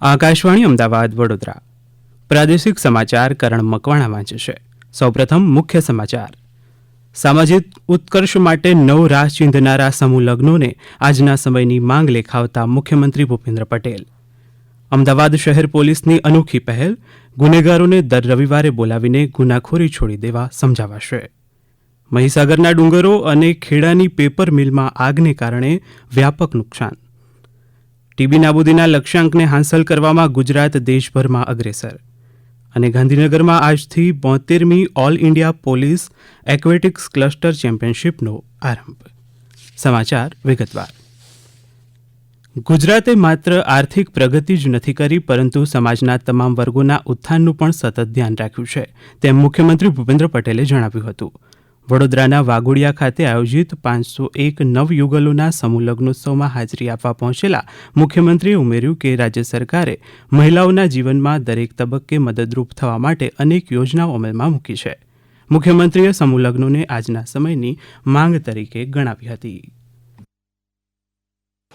આકાશવાણી અમદાવાદ, વડોદરા. પ્રાદેશિક સમાચાર કરણ મકવાણા વાંચે છે. સૌપ્રથમ મુખ્ય સમાચાર. સામાજિક ઉત્કર્ષ માટે નવ રાહ ચીંધનારા સમૂહ લગ્નોને આજના સમયની માંગ લેખાવતા મુખ્યમંત્રી ભૂપેન્દ્ર પટેલ. અમદાવાદ શહેર પોલીસની અનોખી પહેલ, ગુનેગારોને દર રવિવારે બોલાવીને ગુનાખોરી છોડી દેવા સમજાવાશે. મહીસાગરના ડુંગરો અને ખેડાની પેપર મિલમાં આગને કારણે વ્યાપક નુકસાન. ટીબી નાબૂદીના લક્ષ્યાંકને હાંસલ કરવામાં ગુજરાત દેશભરમાં અગ્રેસર. અને ગાંધીનગરમાં આજથી બોતેરમી all India police aquatics cluster ચેમ્પિયનશિપનો આરંભ. સમાચાર વિગતવાર. ગુજરાતે માત્ર આર્થિક પ્રગતિ જ નથી કરી, પરંતુ સમાજના તમામ વર્ગોના ઉત્થાનનું પણ સતત ધ્યાન રાખ્યું છે, તેમ મુખ્યમંત્રી ભૂપેન્દ્ર પટેલે જણાવ્યું હતું. વડોદરાના વાઘોડિયા ખાતે આયોજિત પાંચસો એક નવયુગલોના સમૂહ લગ્નોત્સવમાં હાજરી આપવા પહોંચેલા મુખ્યમંત્રીએ ઉમેર્યું કે રાજ્ય સરકારે મહિલાઓના જીવનમાં દરેક તબક્કે મદદરૂપ થવા માટે અનેક યોજનાઓ અમલમાં મૂકી છે. મુખ્યમંત્રીએ સમૂહ લગ્નોને આજના સમયની માંગ તરીકે ગણાવી હતી.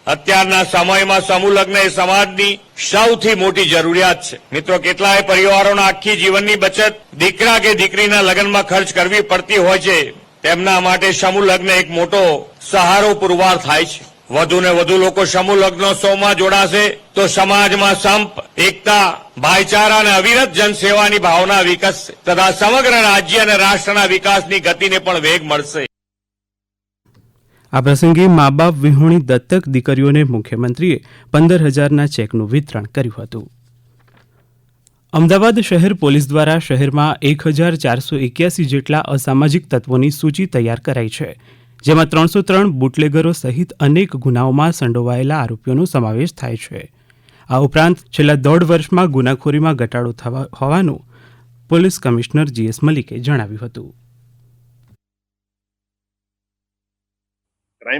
અત્યારના સમયમાં સમૂહ લગ્ન એ સમાજની સૌથી મોટી જરૂરિયાત છે. મિત્રો, કેટલાય પરિવારોના આખી જીવનની બચત દીકરા કે દીકરીના લગ્નમાં ખર્ચ કરવી પડતી હોય છે. તેમના માટે સમૂહ લગ્ન એક મોટો સહારો પુરવાર થાય છે. વધુ ને વધુ લોકો સમૂહ લગ્નોત્સવમાં જોડાશે તો સમાજમાં સંપ, એકતા, ભાઈચારા અને અવિરત જનસેવાની ભાવના વિકસશે. તથા સમગ્ર રાજ્ય અને રાષ્ટ્રના વિકાસની ગતિને પણ વેગ મળશે. આ પ્રસંગે મા બાપ વિહોણી દત્તક દીકરીઓને મુખ્યમંત્રીએ પંદર હજારના ચેકનું વિતરણ કર્યું હતું. અમદાવાદ શહેર પોલીસ દ્વારા શહેરમાં એક હજાર ચારસો એક્યાસી જેટલા અસામાજિક તત્વોની સૂચિ તૈયાર કરાઈ છે, જેમાં ત્રણસો ત્રણ બુટલેગરો સહિત અનેક ગુનાઓમાં સંડોવાયેલા આરોપીઓનો સમાવેશ થાય છે. આ ઉપરાંત છેલ્લા દોઢ વર્ષમાં ગુનાખોરીમાં ઘટાડો થવા હોવાનું પોલીસ કમિશનર જીએસ મલિકે જણાવ્યું હતું.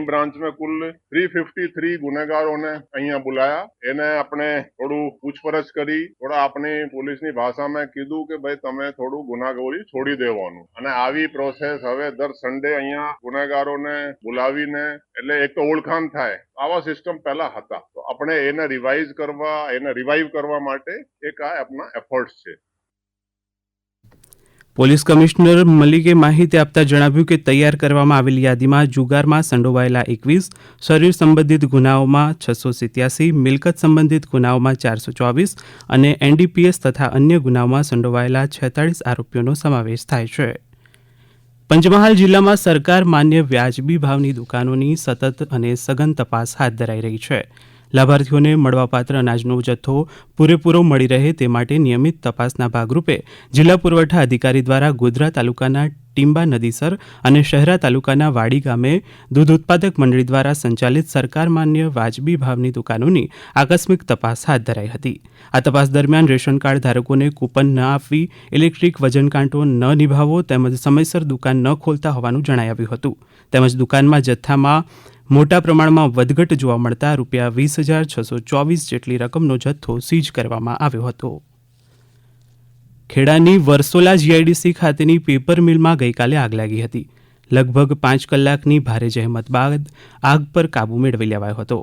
ક્રાઇમ બ્રાન્ચને કુલ થ્રી ફિફ્ટી થ્રી ગુનેગારોને અહીંયા બોલાયા. એને આપણે થોડું પૂછપરછ કરી, થોડા આપણી પોલીસની ભાષામાં કીધું કે ભાઈ તમે થોડું ગુનાગોરી છોડી દેવાનું. અને આવી પ્રોસેસ હવે દર સન્ડે અહીંયા ગુનેગારોને બોલાવીને, એટલે એક તો ઓળખાણ થાય. આવા સિસ્ટમ પહેલા હતા. તો આપણે એને રિવાઇઝ કરવા, એને રિવાઇવ કરવા માટે એક આ આપણા એફર્ટ્સ છે. પોલીસ કમિશનર મલિકે માહિતી આપતા જણાવ્યું કે તૈયાર કરવામાં આવેલી યાદીમાં જુગારમાં સંડોવાયેલા એકવીસ, શરીર સંબંધિત ગુનાઓમાં છસો સિત્યાસી, મિલકત સંબંધિત ગુનાઓમાં ચારસો ચોવીસ અને એનડીપીએસ તથા અન્ય ગુનાઓમાં સંડોવાયેલા છેતાળીસ આરોપીઓનો સમાવેશ થાય છે. પંચમહાલ જિલ્લામાં સરકાર માન્ય વ્યાજબી ભાવની દુકાનોની સતત અને સઘન તપાસ હાથ ધરાઈ રહી છે. લાભાર્થીઓને મળવાપાત્ર અનાજનો જથ્થો પૂરેપૂરો મળી રહે તે માટે નિયમિત તપાસના ભાગરૂપે જિલ્લા પુરવઠા અધિકારી દ્વારા ગોધરા તાલુકાના ટીંબા નદીસર અને શહેરા તાલુકાના વાડી ગામે દૂધ ઉત્પાદક મંડળી દ્વારા સંચાલિત સરકાર માન્ય વાજબી ભાવની દુકાનોની આકસ્મિક તપાસ હાથ ધરાઈ હતી. આ તપાસ દરમિયાન રેશન કાર્ડ ધારકોને કૂપન ન આપવી, ઇલેક્ટ્રિક વજનકાંટો ન નિભાવવો તેમજ સમયસર દુકાન ન ખોલતા હોવાનું જણાઈ આવ્યું હતું. તેમજ દુકાનમાં જથ્થામાં મોટા પ્રમાણમાં વધઘટ જોવા મળતા રૂપિયા વીસ હજાર છસો ચોવીસ જેટલી રકમનો જથ્થો સીઝ કરવામાં આવ્યો હતો. ખેડાની વરસોલા જીઆઈડીસી ખાતેની પેપર મિલમાં ગઈકાલે આગ લાગી હતી. લગભગ પાંચ કલાકની ભારે જહેમત બાદ આગ પર કાબૂ મેળવી લેવાયો હતો.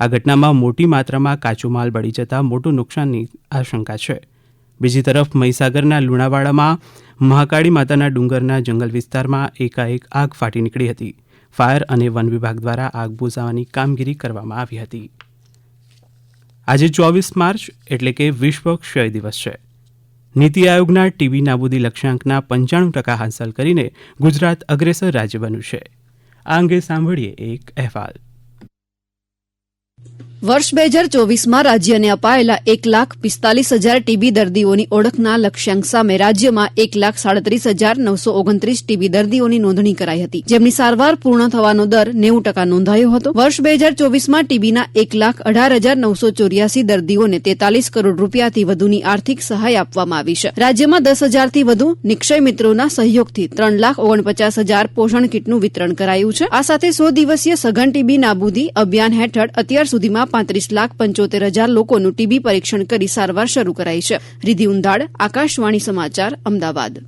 આ ઘટનામાં મોટી માત્રામાં કાચો માલ બળી જતા મોટું નુકસાનની આશંકા છે. બીજી તરફ મહીસાગરના લુણાવાડામાં મહાકાળી માતાના ડુંગરના જંગલ વિસ્તારમાં એકાએક આગ ફાટી નીકળી હતી. ફાયર અને વન વિભાગ દ્વારા આગ બુઝાવવાની કામગીરી કરવામાં આવી હતી. આજે ચોવીસ માર્ચ એટલે કે વિશ્વ ક્ષય દિવસ છે. નીતિ આયોગના ટીબી નાબૂદી લક્ષ્યાંકના પંચાણું ટકા હાંસલ કરીને ગુજરાત અગ્રેસર રાજ્ય બન્યું છે. આ અંગે સાંભળીએ એક અહેવાલ. વર્ષ બે હજાર ચોવીસમાં રાજ્યને અપાયેલા એક લાખ પિસ્તાલીસ હજાર ટીબી દર્દીઓની ઓળખના લક્ષ્યાંક સામે રાજ્યમાં એક લાખ સાડત્રીસ હજાર નવસો ઓગણત્રીસ ટીબી દર્દીઓની નોંધણી કરાઈ હતી. જેમની સારવાર પૂર્ણ થવાનો દર નેવું ટકા નોંધાયો હતો. વર્ષ બે હજાર ચોવીસમાં ટીબીના એક લાખ અઢાર હજાર નવસો ચોર્યાસી દર્દીઓને તેતાલીસ કરોડ રૂપિયાથી વધુની આર્થિક સહાય આપવામાં આવી છે. રાજ્યમાં દસ હજારથી વધુ નિક્ષય મિત્રોના સહયોગથી ત્રણ લાખ ઓગણપચાસ હજાર પોષણ કીટનું વિતરણ કરાયું છે. આ સાથે સો દિવસીય સઘન ટીબી નાબૂદી અભિયાન હેઠળ અત્યાર સુધીમાં પાંત્રીસ લાખ પંચોતેર હજાર લોકોનું ટીબી પરીક્ષણ કરી સારવાર શરૂ કરાઈ છે. રિધિ ઉંધાડ આકાશવાણી સમાચાર, અમદાવાદ.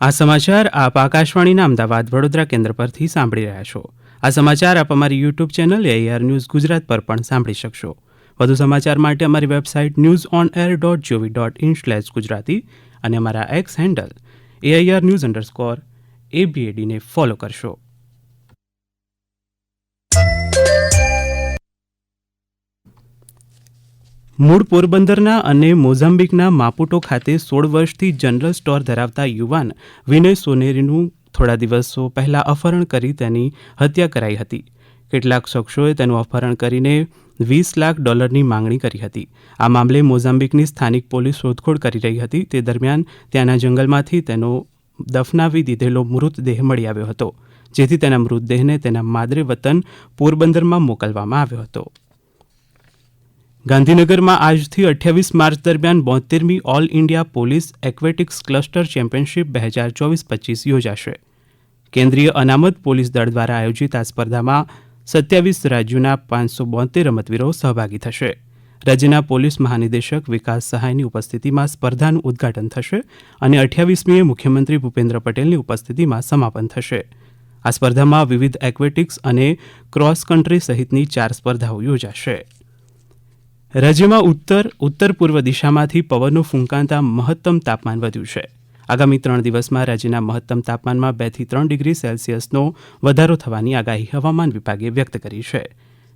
આ સમાચાર આપ આકાશવાણીના અમદાવાદ વડોદરા કેન્દ્ર પરથી સાંભળી રહ્યા છો. આ સમાચાર આપ અમારી YouTube channel AIR news Gujarat પર પણ સાંભળી શકશો. વધુ સમાચાર માટે અમારી website news on air dot gov dot in slash Gujarati અને અમારા X handle AIR news underscore એબીએડીને follow કરશો. મૂળ પોરબંદરના અને મોઝામ્બિકના માપુટો ખાતે સોળ વર્ષથી જનરલ સ્ટોર ધરાવતા યુવાન વિનય સોનેરીનું થોડા દિવસો પહેલા અપહરણ કરી તેની હત્યા કરાઈ હતી. કેટલાક શખ્સોએ તેનું અપહરણ કરીને વીસ લાખ ડોલરની માંગણી કરી હતી. આ મામલે મોઝામ્બિકની સ્થાનિક પોલીસ શોધખોળ કરી રહી હતી. તે દરમિયાન ત્યાંના જંગલમાંથી તેનો દફનાવી દીધેલો મૃતદેહ મળી આવ્યો હતો, જેથી તેના મૃતદેહને તેના માદરે વતન પોરબંદરમાં મોકલવામાં આવ્યો હતો. ગાંધીનગરમાં આજથી અઠ્યાવીસ માર્ચ દરમિયાન બોતેરમી all India police aquatics cluster championship બે હજાર ચોવીસ પચીસ યોજાશે. કેન્દ્રીય અનામત પોલીસ દળ દ્વારા આયોજિત આ સ્પર્ધામાં સત્યાવીસ રાજ્યોના પાંચસો બોતેર રમતવીરો સહભાગી થશે. રાજ્યના પોલીસ મહાનિદેશક વિકાસ સહાયની ઉપસ્થિતિમાં સ્પર્ધાનું ઉદ્ઘાટન થશે અને અઠ્યાવીસમીએ મુખ્યમંત્રી ભૂપેન્દ્ર પટેલની ઉપસ્થિતિમાં સમાપન થશે. આ સ્પર્ધામાં વિવિધ એક્વેટિક્સ અને ક્રોસ કન્ટ્રી સહિતની ચાર સ્પર્ધાઓ યોજાશે. રાજ્યમાં ઉત્તર ઉત્તર પૂર્વ દિશામાંથી પવનો ફૂંકાતા મહત્તમ તાપમાન વધ્યું છે. આગામી ત્રણ દિવસમાં રાજ્યના મહત્તમ તાપમાનમાં બેથી ત્રણ ડિગ્રી સેલ્સિયસનો વધારો થવાની આગાહી હવામાન વિભાગે વ્યક્ત કરી છે.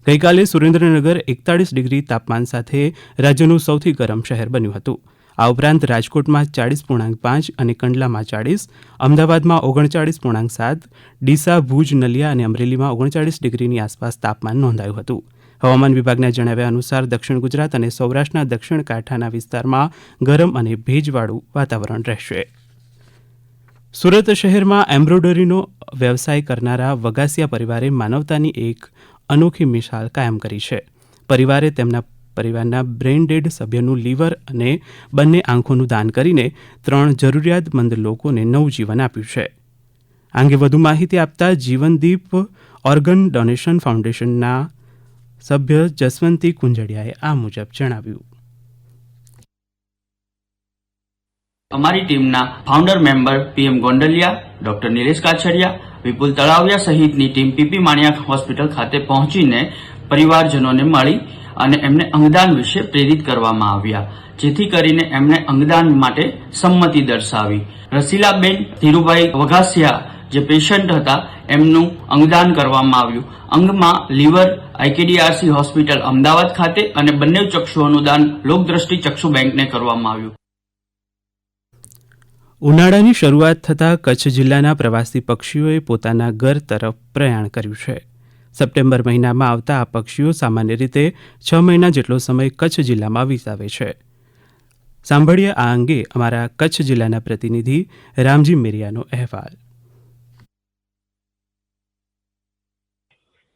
ગઈકાલે સુરેન્દ્રનગર એકતાળીસ ડિગ્રી તાપમાન સાથે રાજ્યનું સૌથી ગરમ શહેર બન્યું હતું. આ ઉપરાંત રાજકોટમાં ચાળીસ પૂર્ણાંક પાંચ અને કંડલામાં ચાળીસ, અમદાવાદમાં ઓગણચાળીસ પૂર્ણાંક સાત, ડીસા, ભુજ, નલિયા અને અમરેલીમાં ઓગણચાળીસ ડિગ્રીની આસપાસ તાપમાન નોંધાયું હતું. હવામાન વિભાગના જણાવ્યા અનુસાર દક્ષિણ ગુજરાત અને સૌરાષ્ટ્રના દક્ષિણ કાંઠાના વિસ્તારમાં ગરમ અને ભેજવાળું વાતાવરણ રહેશે. સુરત શહેરમાં એમ્બ્રોઇડરીનો વ્યવસાય કરનારા વગાસિયા પરિવારે માનવતાની એક અનોખી મિસાલ કાયમ કરી છે. પરિવારે તેમના પરિવારના બ્રેન ડેડ સભ્યનું લીવર અને બંને આંખોનું દાન કરીને ત્રણ જરૂરિયાતમંદ લોકોને નવું જીવન આપ્યું છે. આ અંગે વધુ માહિતી આપતા જીવનદીપ ઓર્ગન ડોનેશન ફાઉન્ડેશનના સભ્ય જસવંતી કુંજડિયાએ આ મુજબ જણાવ્યું. અમારી ટીમના founder member PM Gondaliya, doctor Nilesh Kachhadiya, Vipul Talaviya સહિતની ટીમ પીપી માણિયા હોસ્પિટલ ખાતે પહોંચીને પરિવારજનોને મળી અને એમને અંગદાન વિશે પ્રેરિત કરવામાં આવ્યા, જેથી કરીને એમણે અંગદાન માટે સંમતિ દર્શાવી. રસીલાબેન ધીરુભાઈ વઘાસિયા જે પેશન્ટ હતા, એમનું અંગદાન કરવામાં આવ્યું. અંગમાં લીવર આઈકેડીઆરસી હોસ્પિટલ અમદાવાદ ખાતે અને બંને ચક્ષુઓનું દાન લોકદ્રષ્ટિ ચક્ષુ બેંકને કરવામાં આવ્યું. ઉનાળાની શરૂઆત થતાં કચ્છ જિલ્લાના પ્રવાસી પક્ષીઓએ પોતાના ઘર તરફ પ્રયાણ કર્યું છે. સપ્ટેમ્બર મહિનામાં આવતા આ પક્ષીઓ સામાન્ય રીતે છ મહિના જેટલો સમય કચ્છ જિલ્લામાં વિતાવે છે. સાંભળીએ આ અંગે અમારા કચ્છ જિલ્લાના પ્રતિનિધિ રામજી મેરિયાનો અહેવાલ.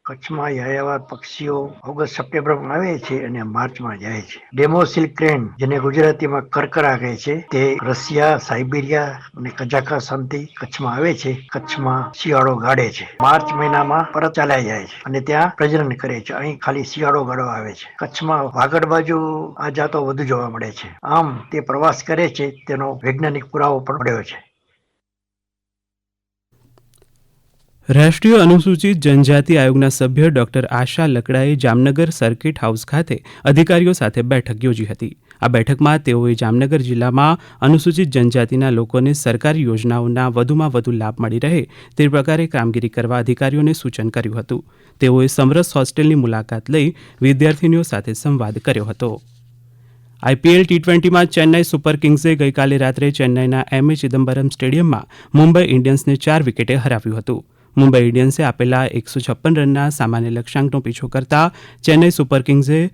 કચ્છમાં યાયાવર પક્ષીઓ ઓગસ્ટ સપ્ટેમ્બરમાં આવે છે અને માર્ચમાં જાય છે. ડેમોસિલ ક્રેન જેને ગુજરાતીમાં કરકરા કહે છે, તે રશિયા, સાઇબેરિયા અને કઝાકસ્તાનથી કચ્છમાં આવે છે. કચ્છમાં શિયાળો ગાળે છે. માર્ચ મહિનામાં પરત ચાલ્યા જાય છે અને ત્યાં પ્રજનન કરે છે. અહીં ખાલી શિયાળો ગાળો આવે છે. કચ્છમાં વાગડ બાજુ આ જાતો વધુ જોવા મળે છે. આમ તે પ્રવાસ કરે છે. તેનો વૈજ્ઞાનિક પુરાવો પણ મળ્યો છે. રાષ્ટ્રીય અનુસૂચિત જનજાતિ આયોગના સભ્ય ડોક્ટર આશા લકડાએ જામનગર સર્કિટ હાઉસ ખાતે અધિકારીઓ સાથે બેઠક યોજી હતી. આ બેઠકમાં તેઓએ જામનગર જિલ્લામાં અનુસૂચિત જનજાતિના લોકોને સરકારી યોજનાઓના વધુમાં વધુ લાભ મળી રહે તે પ્રકારે કામગીરી કરવા અધિકારીઓને સૂચન કર્યું હતું. તેઓએ સમરસ હોસ્ટેલની મુલાકાત લઈ વિદ્યાર્થીનીઓ સાથે સંવાદ કર્યો હતો. આઈપીએલ ટી ટ્વેન્ટીમાં ચેન્નાઈ સુપર કિંગ્સે ગઈકાલે રાત્રે ચેન્નાઈના એમ એ ચિદમ્બરમ સ્ટેડિયમમાં મુંબઈ ઇન્ડિયન્સને ચાર વિકેટે હરાવ્યું હતું. મુંબઈ ઇન્ડિયન્સે આપેલા એકસો છપ્પન રનના સામાન્ય લક્ષ્યાંકનો પીછો કરતા ચેન્નઈ સુપર કિંગ્સે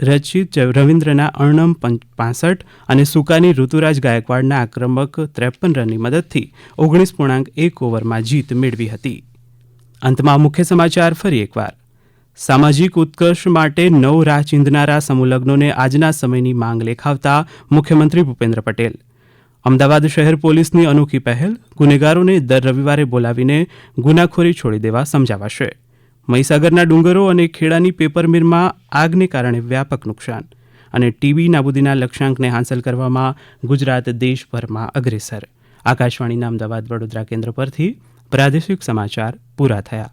રચિત રવિન્દ્રના અર્ણમ પાસઠ અને સુકાની ઋતુરાજ ગાયકવાડના આક્રમક ત્રેપન રનની મદદથી ઓગણીસ પૂર્ણાંક એક ઓવરમાં જીત મેળવી હતી. અંતમાં મુખ્ય સમાચાર ફરી એકવાર. સામાજિક ઉત્કર્ષ માટે નવ રાહ ચીંધનારા સમૂહલગ્નોને આજના સમયની માંગ લેખાવતા મુખ્યમંત્રી ભૂપેન્દ્ર પટેલ અમદાવાદ શહેર પોલીસની અનોખી પહેલ, ગુનેગારોને દર રવિવારે બોલાવીને ગુનાખોરી છોડી દેવા સમજાવાશે. મહીસાગરના ડુંગરો અને ખેડાની પેપર મિલમાં આગને કારણે વ્યાપક નુકસાન અને ટીબી નાબૂદીના લક્ષ્યાંકને હાંસલ કરવામાં ગુજરાત દેશભરમાં અગ્રેસર. આકાશવાણીના અમદાવાદ વડોદરા કેન્દ્ર પરથી પ્રાદેશિક સમાચાર પૂરા થયા.